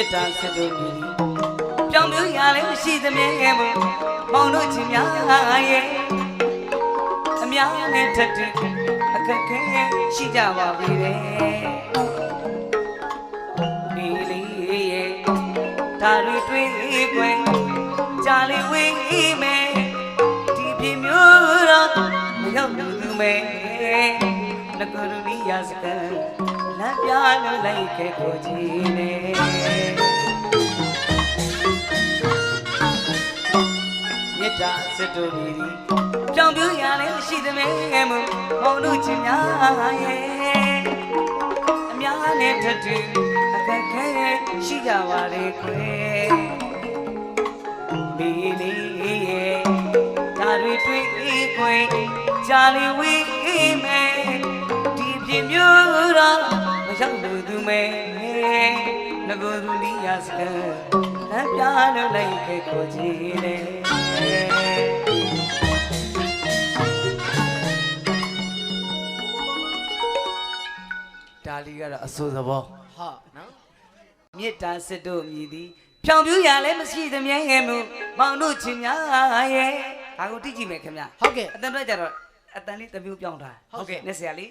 မေတ္တာစတို့မြည်ပြောင်းမျိုးရလည်းမရှိသမြဲဘူးမောင်တို့ချင်းများရဲ့အများနဲ့ထက်တဲ့အခက်ခဲရှိကြပါပြီလေဒီလေးရဲ့ဒါတွေတွေ့ခွင့်ကြားလေးဝေးမယ်ဒီပြမျိုးတော့မရောက်ဘူးသူမဲ ငကရူလီယာစကန်လမ်းပြလို့လိုက်ခဲ့ကိုကြည့်နေမေတ္တာစတို့မြည်သည်ကြောင်ပြူရလည်းမရှိသမဲမမောင်တို့ချင်းများရဲ့အများနဲ့ထထူအခက်ခဲရှိကြပါလေခွေဒီလေးရဲ့ဒါတွေတွေ့ခွေကြားလေးဝေးမယ်ဒီပြ မျိုးတော့မရောက်လို့သူမဲငကိုရူလီယာစကလမ်းပြလို့လိုက်ခဲ့ကိုကြည့်လေဒါလေးကတော့အဆိုးသဘောဟာနော်မေတ္တာစစ်တို့မြည်သည်ဖြောင်ပြူရလည်းမရှိသမြဲငယ်မှုမောင်တို့ချင်းများရဲ့ဒါကိုတိကြည့်မယ်ခင်ဗျဟုတ်ကဲ့အတန်တော့ကြတော့အတန်လေးတစ်မျိုးပြောင်းထားဟုတ်ကဲ့နဲ့ဆရာလေး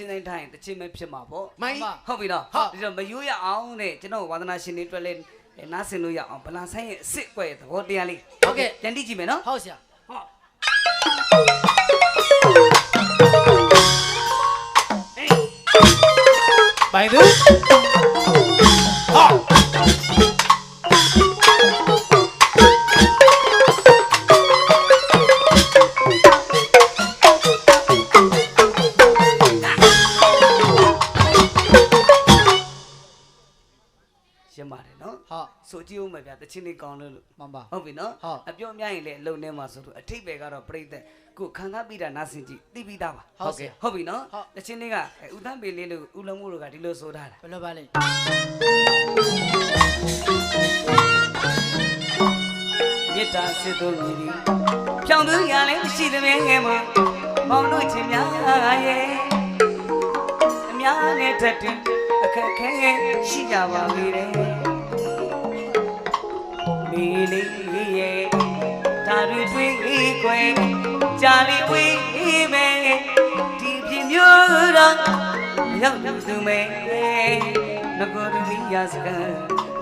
ချင်းကိုတချင်းတိုင်းတိုင်းတချင်းပဲဖြစ်မှာပေါ့မိုင်းဟုတ်ပြီနော်ဟုတ်ဒီတော့မယိုးရအောင်တဲ့ကျွန်တော်ဝါသနာရှင်တွေအတွက်လည်းနားဆင်လို့ရအောင်ဗလာဆိုင်ရဲ့အစ်စ်ကွဲသဘောတရားလေးဟုတ်ကဲ့ပြန်တိကြည့်မယ်နော်ဟုတ်ဆရာဟုတ်ပိုင်သူ ချင်းလေးကောင်းလို့လို့မှန်ပါဟုတ်ပြီနော်ဟုတ်အပြောများရင်လည်းအလုံးထဲမှာဆိုလို့အထိပ္ပယ်ကတော့ပြိတ္တကိုခံစားပြီးတာနားဆင်ကြည့်သိပြီးသားပါဟုတ်ကဲ့ဟုတ်ပြီနော်ဟုတ်တချင်းလေးကအဲဦးသန်းပေလေးလို့ဦးလုံးမို့လို့ကဒီလိုဆိုထားတာဘယ်လိုပါလဲမေတ္တာစစ်တို့မြည်သည်ဖြောင်းသူရလည်းမရှိသမဲငယ်မမောင်တို့ချင်းများရဲ့အများနဲ့ထက်တူအခက်ခဲရှိကြပါလေတဲ့ မိလေးရဲ့ဒါတွေတွေ့ခွင့်ကြားလေးဝေးမယ်ဒီပြမျိုးတော့မရောက်လို့သူမဲငကိုရမီယာစကန်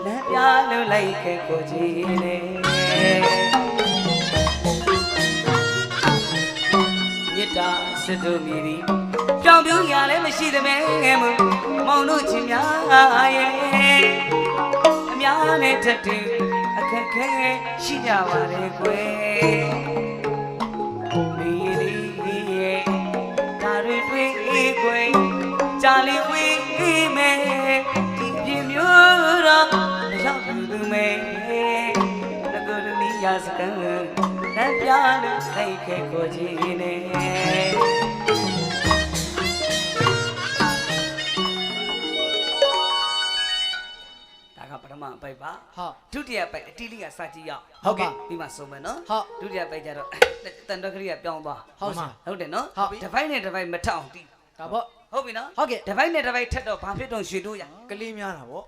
လက်ပြလို့လိုက်ခဲ့ကိုကြည့်နေမေတ္တာစစ်တို့မြည်သည်ကြောင်ပြူရလည်းမရှိသမဲမမောင်တို့ချင်းများရဲ့အများနဲ့ထက်တူအ ခက်ခဲရှိကြပါလေကွယ်မိလေးရဲ့ဒါတွေတွေ့ခွင့်ကြားလေးဝေးမယ်ဒီပြမျိုးတော့မရောက်ဘူးသူမဲငကိုလူမီယာစကန်လက်ပြလို့လိုက်ခဲ့ကိုကြည့်နေ ပထမအပိုက်ပါဟာဒုတိယပိုက်အတီးလေးကစကြည့်ရအောင်ဟုတ်ကဲ့ပြီးမှဆုံးမယ်နော်ဟုတ်ဒုတိယပိုက်ကျတော့တန်တော့ခရီးကပြောင်းသွားဟုတ်ဆရာဟုတ်တယ်နော်ဟုတ်ပြီတစ်ပိုက်နဲ့တစ်ပိုက်မထအောင်တီးဒါပေါ့ဟုတ်ပြီနော်ဟုတ်ကဲ့တစ်ပိုက်နဲ့တစ်ပိုက်ထက်တော့ဘာဖြစ်တော့ရွှေတို့ရကလေးများတာဗော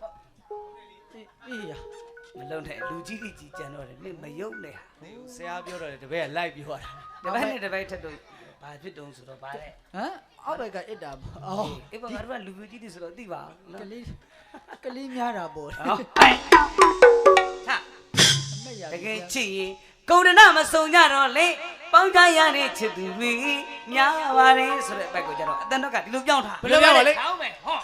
အေးအေးရမလုံးနဲ့လူကြီးကြီးကြီးကြံတော့တယ်နေမယုံနဲ့ဟာနေဆရာပြောတော့တယ်တပည့်ကလိုက်ပြောတာတစ်ပိုက်နဲ့တစ်ပိုက်ထက်တော့ဘာဖြစ်တော့ဆိုတော့ဗါတဲ့ဟမ်အောက်ဘက်ကအစ်တာပေါ့အော်အေးဘာငါတို့ကလူပြကြီးတွေဆိုတော့သိပါနော်ကလေး ကလေးများတာပေါ့ဟောဟဲ့ဟာအမေရတကယ်ချစ်ရင်ကုံဒနာမစုံကြတော့လေပေါင်းကြရတဲ့ချစ်သူတွေများပါတယ်ဆိုတဲ့အပိုက်ကိုကြတော့အတန်တော့ကဒီလိုပြောင်းထားဘယ်လိုပြောပါလဲကောင်းမယ်ဟော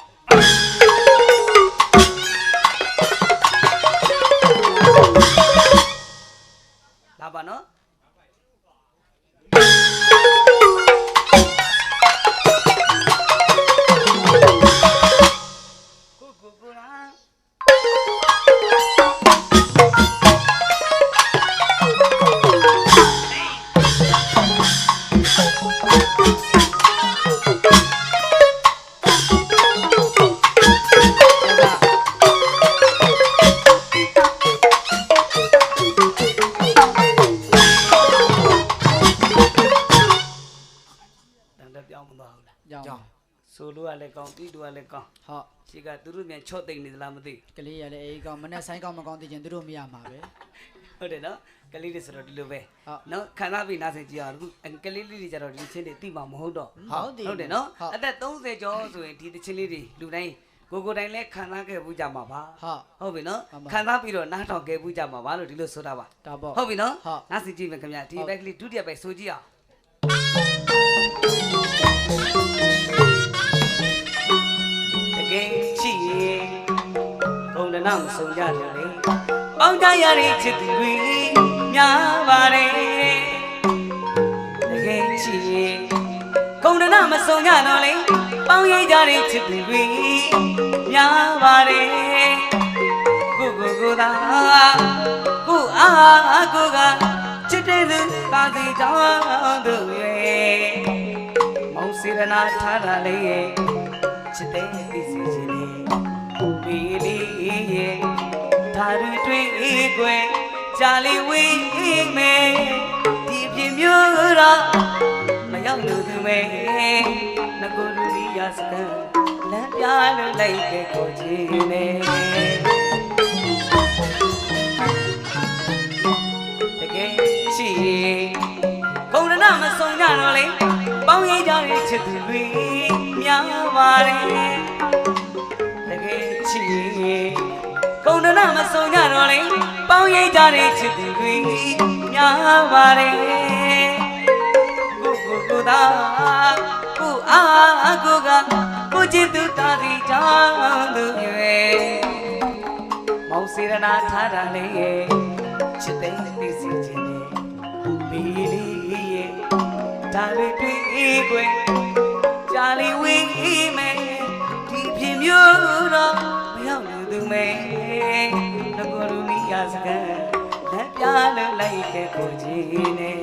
တန်တက်ပြောင်းမသွားဘူးလားကြောင်ဆိုလို့ကလည်းကောင်းတီးတူကလည်းကောင်းဟုတ်ရှိကသူတို့မြန်ချော့သိမ့်နေသလားမသိဘူးကလေးရလည်းအေးကောင်းမနဲ့ဆိုင်ကောင်းမကောင်းသိချင်သူတို့မရမှာပဲ ဟုတ်တယ်နော်ကလေးတွေဆိုတော့ဒီလိုပဲဟုတ်နော်ခံစားပြီးနားဆင်ကြည့်အောင်အခုကလေးလေးတွေကြတော့ဒီချင်းတွေတိမှမဟုတ်တော့ဟုတ်တယ်ဟုတ်တယ်နော်ဟုတ်အသက်30ကျော်ဆိုရင်ဒီတချင်းလေးတွေလူတိုင်းကိုကိုတိုင်းလဲခံစားခဲ့ဘူးကြမှာပါဟုတ်ဟုတ်ပြီနော်မှန်ပါခံစားပြီးတော့နားထောင်ခဲ့ဘူးကြမှာပါလို့ဒီလိုဆိုတာပါဒါပေါ့ဟုတ်ပြီနော်ဟုတ်နားဆင်ကြည့်မယ်ခင်ဗျဒီဟုတ်ဘက်ကလေးဒုတိယဘက်ဆိုကြည့်အောင်တကယ်ချစ်ရင်ဘုံတနာမဆုံးကြတယ်လေပေါ င်းကြရတဲ့ချစ်သူတွေများပါတယ်တကယ်ချစ်ရင်ဘုံတနာမဆုံးကြတော့လေပေါင်းရိပ်ကြတဲ့ချစ်သူတွေများပါတယ်ကိုကိုကိုသာကိုအားကိုကချစ်တဲ့သူသာစီကြောင်းသူရဲ့မောင်စေရနာထားတာလေးရဲ့ချစ်တဲ့သိစီခြင်းလေးဘီလေးရဲ့ ဒါရတွေ့ကွယ်ကြာလီဝေးမယ်ဒီပြမျိုးတော့မရောက်လို့သူမဲငကိုလူလီယာစကန်လမ်းပြလို့လိုက်ခဲ့ကိုချင်းနဲ့တကယ်ရှိခုံရနာမဆုံးကြတော့လေပေါင်းရိပ်ကြတဲ့ချစ်သူတွေများပါတယ်တကယ်ရှိ ခုံရနာမဆုံးကြတော့လေပေါင်းရိပ်ကြတဲ့ချစ်သူတွေများပါတယ်ကိုကိုကိုသာကိုအားကိုကကိုချစ်သူတာစီကြောင့်သူရဲ့မောင်စေရနာထားတာလေးရဲ့ချစ်တဲ့သိစီခြင်းနဲ့ဘီလီရဲ့ဒါတွေတွေ့ခွင့်ကြာလီဝေးမယ်ဒီဖြစ်မျိုးတော့မရောက်လို့ သူမဲငကိုရူမီယာစကန်လက်ပြလို့လိုက်ခဲ့ကိုချင်းနဲ့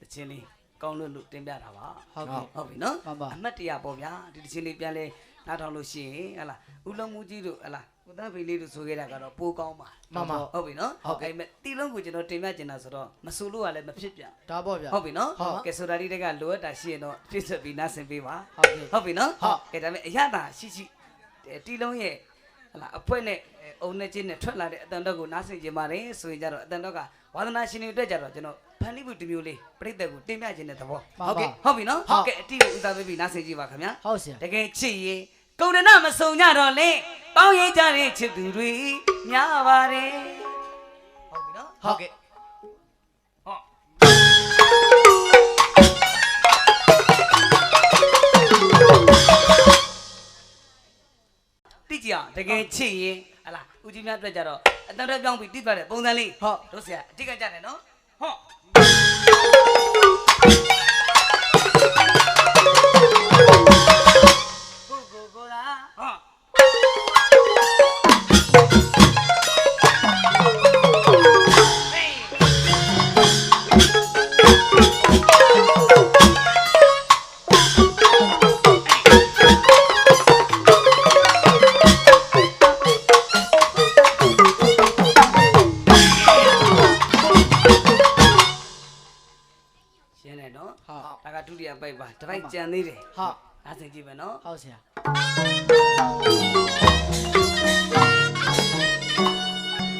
တချင်းလေးကောင်းလို့လို့တင်ပြတာပါဟုတ်ကဲ့ဟုတ်ပြီနော်မှန်ပါအမှတ်တရပေါ့ဗျာဒီတစ်ချင်းလေးပြန်လဲ နားထောင်လို့ရှိရင်ဟလာဦးလုံးမူကြီးတို့ဟလာကိုသားဖေးလေးတို့ဆိုခဲ့တာကတော့ပိုးကောင်းပါမှန်ပါဟုတ်ပြီနော်ဟုတ်ကဲ့အဲ့မဲ့တီလုံးကိုကျွန်တော်တင်ပြချင်တာဆိုတော့မဆိုလို့ကလည်းမဖြစ်ပြန်ဒါပေါ့ဗျာဟုတ်ပြီနော်ဟုတ်ကဲဆိုတာဒီတက်ကလိုအပ်တာရှိရင်တော့ပြည့်စုံပြီးနားဆင်ပေးပါဟုတ်ကဲ့ဟုတ်ပြီနော်ဟုတ်ကဲဒါပေမဲ့အရသာရှိရှိအဲတီလုံးရဲ့ဟလာအဖွဲနဲ့အဲအုံနဲ့ချင်းနဲ့ထွက်လာတဲ့အတန်တော့ကိုနားဆင်ကြပါတယ်ဆိုရင်ကြတော့အတန်တော့ကဝါသနာရှင်တွေအတွက်ကြတော့ကျွန်တော် ဖန်လိပုတစ်မျိုးလေးပြိတ္တကိုတင်ပြခြင်းတဲ့သဘောမှန်ပါဟုတ်ကဲ့ဟုတ်ပြီနော်ဟုတ်ကဲအတီကိုဦးစားပေးပြီးနားဆင်ကြည့်ပါခင်ဗျာဟုတ်ဆရာတကယ်ချစ်ရင်ကုံရဏမစုံကြတော့လေပေါင်းရိပ်ကြတဲ့ချစ်သူတွေများပါတယ်ဟုတ်ပြီနော်ဟုတ်ကဲ့ဟောတိကျအောင်တကယ်ချစ်ရင်ဟလာဦးကြီးများအတွက်ကြတော့အတန်တော့ပြောင်းပြီးတိသွားတဲ့ပုံစံလေးဟုတ်တို့ဆရာအတိတ်ကကြတယ်နော် ဟော ဟုတ်နားဆင်ကြည့်မယ်နော်ဟုတ်ဆရာ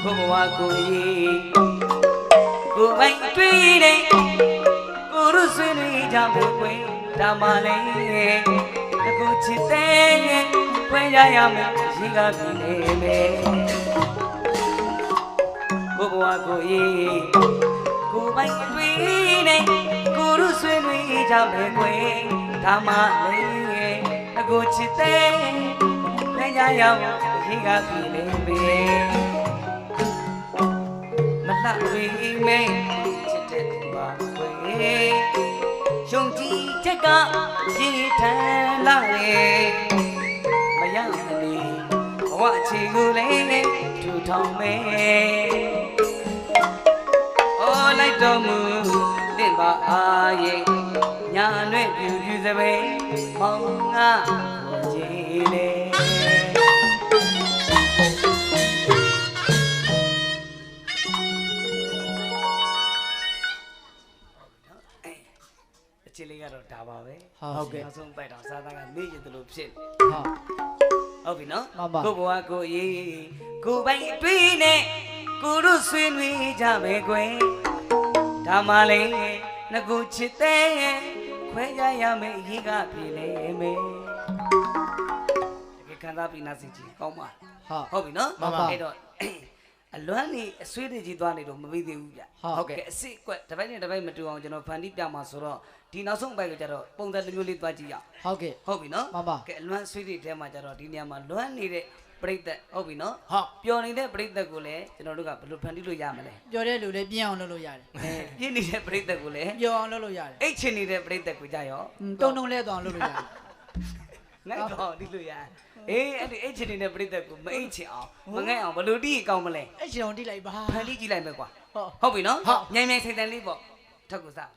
ကိုဘဝကိုရေးကိုပိုင်တွေ့တယ်ကိုရုဆွေးနွေးကြဖို့ကွယ်ဒါမှလည်းတကူချစ်တဲ့ခွင့်ရရမယ်ရှိကပြီနေမယ်ကိုဘဝကိုရေးကိုပိုင်တွေ့တယ်ကိုရုဆွေးနွေးကြမယ်ကွယ် ဒါမှလည်းတကူချစ်တဲ့ခွင့်ရရမယ်ရှိကပြီနေမယ်မလှဝေးမဲချစ်တဲ့သူပါခွေရှုံကြည်ချက်ကပြေထန်လာလေမရမနေဘဝချီကိုလည်းထူထောင်မဲအော်လိုက်တော်မူတင့်ပါအားရဲ့ ညာနဲ့ပြူပြူစပယ်မောင်ငါကြည်လေခြေလေးကတော့ဒါပါပဲဟုတ်ကဲ့နောက်ဆုံးပိုက်တော့စားသားကမေ့ရသလိုဖြစ်ဟုတ်ဟုတ်ပြီနော်ကိုဘွားကိုရေးကိုပိုင်တွေးနဲ့ကိုတို့ဆွေးနွေးကြမယ်ကွယ်ဒါမှလည်း ငကူချစ်တဲ့ခွဲကြရမယ်အရေးကပြေလေမယ်တကယ်ခံစားပြီးနာစီကြီးကောင်းပါဟုတ်ဟုတ်ပြီနော်မှန်ပါအဲ့တော့အလွမ်းနေအဆွေးတွေကြီးသွားနေတော့မပြီးသေးဘူးဗျဟုတ်ကဲ့အစ်စ်ကွက်တစ်ပိုင်းနဲ့တစ်ပိုင်းမတူအောင်ကျွန်တော်ဖန်တီးပြမှာဆိုတော့ဒီနောက်ဆုံးအပိုင်းကိုကျတော့ပုံစံတစ်မျိုးလေးသွားကြည့်ရအောင်ဟုတ်ကဲ့ဟုတ်ပြီနော်မှန်ပါကဲအလွမ်းဆွေးတွေထဲမှာကျတော့ဒီနေရာမှာလွမ်းနေတဲ့ ပြိတ္တဟုတ်ပြီနော်ဟုတ်ပျော်နေတဲ့ပြိတ္တကိုလည်းကျွန်တော်တို့ကဘယ်လိုဖန်တီးလို့ရမလဲပြောတဲ့လူလေးပြင်းအောင်လုပ်လို့ရတယ်အဲပြင်းနေတဲ့ပြိတ္တကိုလည်းပြောအောင်လုပ်လို့ရတယ်အိတ်ချင်နေတဲ့ပြိတ္တကိုကြရောอืมတုံတုံလဲသွားအောင်လုပ်လို့ရတယ်ငိုက်တော့ဒီလိုရအေးအဲ့ဒီအိတ်ချင်နေတဲ့ပြိတ္တကိုမအိတ်ချင်အောင်မငိုက်အောင်ဘယ်လိုတီးရင်ကောင်းမလဲအဲ့ချင်အောင်တိလိုက်ပါဖန်တီးကြည့်လိုက်မယ်ကွာဟုတ်ဟုတ်ပြီနော်ဟုတ်မြိုင်မြိုင်ဆိုင်ဆိုင်လေးပေါ့ထပ်ကိုစား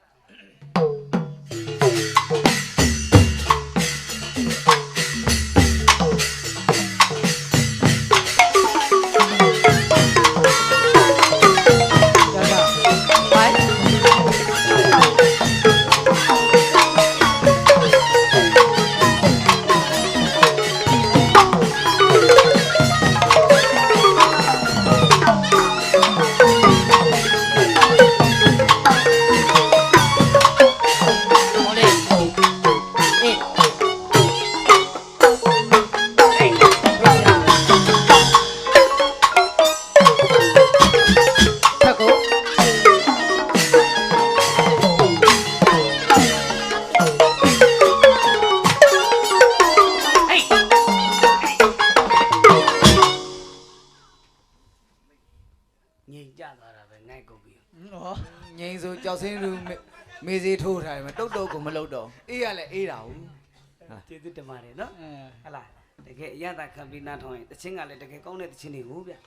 မေမေစီထိုးထားတယ်မတုတ်တုတ်ကိုမလုတ်တော့အေးရလဲအေးတာဟုတ်ကျေးဇူးတင်ပါတယ်နော်嗯，ဟတ်လားတကယ်အရသာခံပြီးနားထောင်ရင်တချင်းကလည်းတကယ်ကောင်းတဲ့တချင်းတွေကိုဗျ